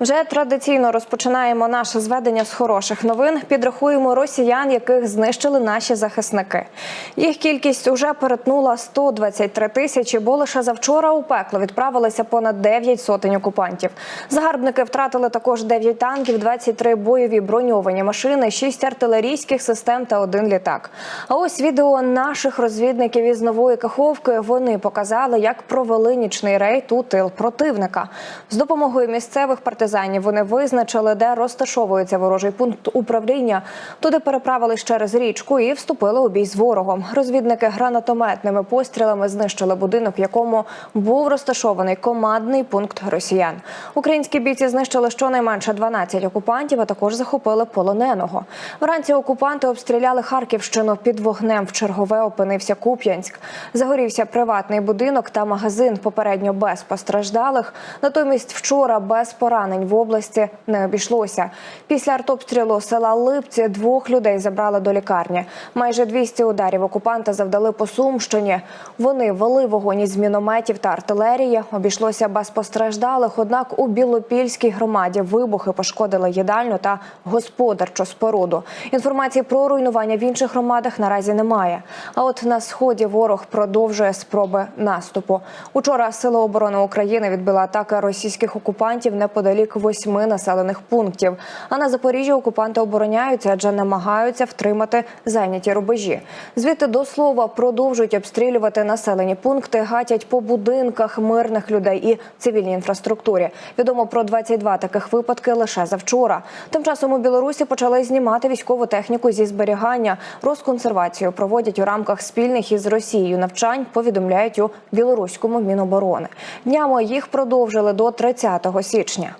Вже традиційно розпочинаємо наше зведення з хороших новин. Підрахуємо росіян, яких знищили наші захисники. Їх кількість уже перетнула 123 тисячі, бо лише завчора у пекло відправилися понад 9 сотень окупантів. Загарбники втратили також 9 танків, 23 бойові броньовані машини, 6 артилерійських систем та один літак. А ось відео наших розвідників із нової каховки. Вони показали, як провели нічний рейд у тил противника. З допомогою місцевих партизанів вони визначили, де розташовується ворожий пункт управління. Туди переправились через річку і вступили у бій з ворогом. Розвідники гранатометними пострілами знищили будинок, в якому був розташований командний пункт росіян. Українські бійці знищили щонайменше 12 окупантів, а також захопили полоненого. Вранці окупанти обстріляли Харківщину. Під вогнем в чергове опинився Куп'янськ. Загорівся приватний будинок та магазин. Попередньо без постраждалих. Натомість вчора без поранень в області не обійшлося. Після артобстрілу села Липці двох людей забрали до лікарні. Майже 200 ударів окупанти завдали по Сумщині. Вони вели вогонь із мінометів та артилерії. Обійшлося без постраждалих. Однак у Білопільській громаді вибухи пошкодили їдальню та господарчу споруду. Інформації про руйнування в інших громадах наразі немає. А от на сході ворог продовжує спроби наступу. Учора Сили оборони України відбили атаки російських окупантів неподалік восьми населених пунктів. А на Запоріжжі окупанти обороняються, адже намагаються втримати зайняті рубежі. Звідти до слова продовжують обстрілювати населені пункти, гатять по будинках мирних людей і цивільній інфраструктурі. Відомо про 22 таких випадки лише завчора. Тим часом у Білорусі почали знімати військову техніку зі зберігання. Розконсервацію проводять у рамках спільних із Росією навчань. Повідомляють у білоруському міноборони. Днями їх продовжили до 30 січня.